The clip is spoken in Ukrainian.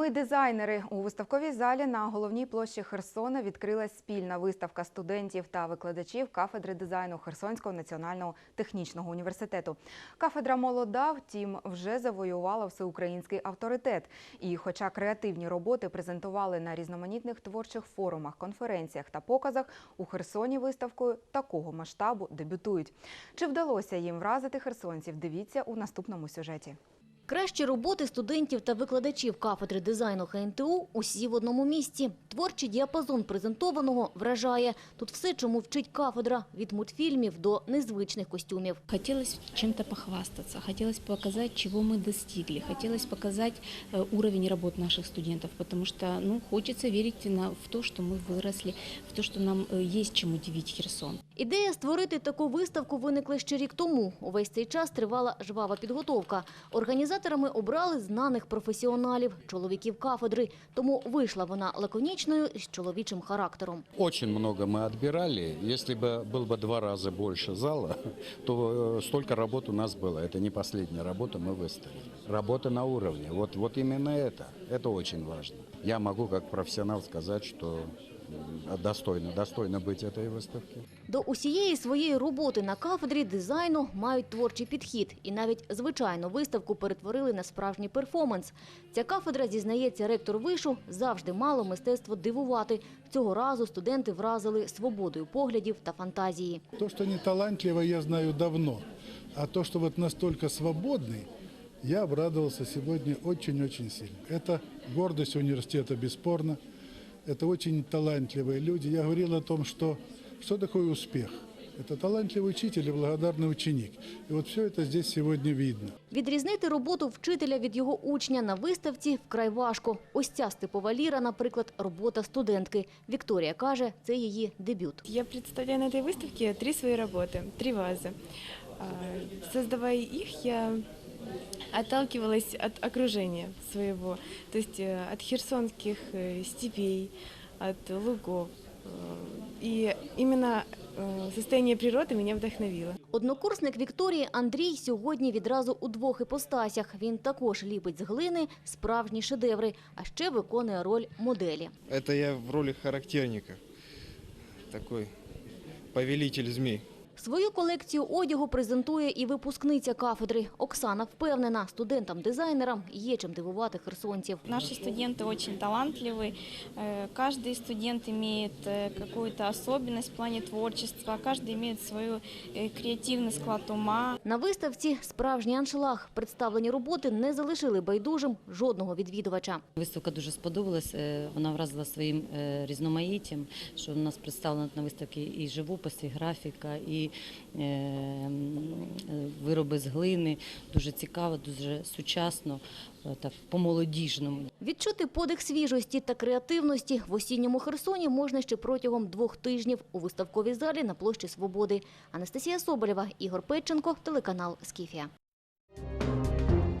Ми дизайнери у виставковій залі на головній площі Херсона відкрилась спільна виставка студентів та викладачів кафедри дизайну Херсонського національного технічного університету. Кафедра молода, втім, вже завоювала всеукраїнський авторитет. І, хоча креативні роботи презентували на різноманітних творчих форумах, конференціях та показах, у Херсоні виставкою такого масштабу дебютують. Чи вдалося їм вразити херсонців? Дивіться у наступному сюжеті. Кращі роботи студентів та викладачів кафедри дизайну ХНТУ усі в одному місці. Творчий діапазон презентованого вражає. Тут все, чому вчить кафедра – від мультфільмів до незвичних костюмів. Хотелось чем-то похвастаться, хотелось показать, чего мы достигли, хотелось показать э, уровень работ наших студентов, потому что ну, хочется верить на, в то, что мы выросли, в то, что нам э, есть чем удивить Херсон. Ідея створити таку виставку виникла ще рік тому. Увесь цей час тривала жвава підготовка. Організаторами обрали знаних професіоналів, чоловіків кафедри. Тому вийшла вона лаконічною з чоловічим характером. Очень много мы отбирали. Если бы был бы два раза больше зала, то э, столько работ у нас было. Это не последняя работа, мы выставили. Работа на уровне. Вот, вот именно это. Это очень важно. Я могу как профессионал сказать, что м, достойно, достойно быть этой выставки. До усієї своєї роботи на кафедрі дизайну мають творчий підхід. І навіть звичайну виставку перетворили на справжній перформанс. Ця кафедра, зізнається ректор вишу, завжди мало мистецтво дивувати. Цього разу студенти вразили свободою поглядів та фантазії. То, что они талантливы, я знаю давно. А то, что вот настолько свободный, я обрадовался сегодня очень-очень сильно. Это гордость университета, бесспорно. Это очень талантливые люди. Я говорил о том, что что такое успех. Это талантливый учитель и благодарный ученик. И вот все это здесь сегодня видно. Відрізнити роботу вчителя від його учня на виставці вкрай важко. Ось ця степова ліра, наприклад, робота студентки. Вікторія каже, це її дебют. Я представляю на этой выставке три свои работы, три вазы. А, Создавая их, я отталкивалась от окружения своего, то есть э, от херсонских э, степей, от лугов. Э, И именно э, состояние природы меня вдохновило. Однокурсник Вікторії Андрій сьогодні відразу у двох іпостасях. Він також ліпить з глини справжні шедеври, а ще виконує роль моделі. Это я в роли характерника. Такой повелитель змей. Свою колекцію одягу презентує і випускниця кафедри. Оксана впевнена, студентам-дизайнерам є чим дивувати херсонців. Наши студенты очень талантливы. Э, Каждый студент имеет э, какую-то особенность в плане творчества, каждый имеет свою э, креативный склад ума. На виставці справжній аншлаг. Представлені роботи не залишили байдужим жодного відвідувача. Виставка дуже сподобалась. е, Вона вразила своїм е, різноманіттям, що у нас представлено на виставці і живопис, і графіка, і е, е, вироби з глини. Дуже цікаво, дуже сучасно, та так по-молодіжному. Відчути подих свіжості та креативності в осінньому Херсоні можна ще протягом двох тижнів у виставковій залі на площі Свободи. Анастасія Соболєва, Ігор Петченко, телеканал «Скіфія».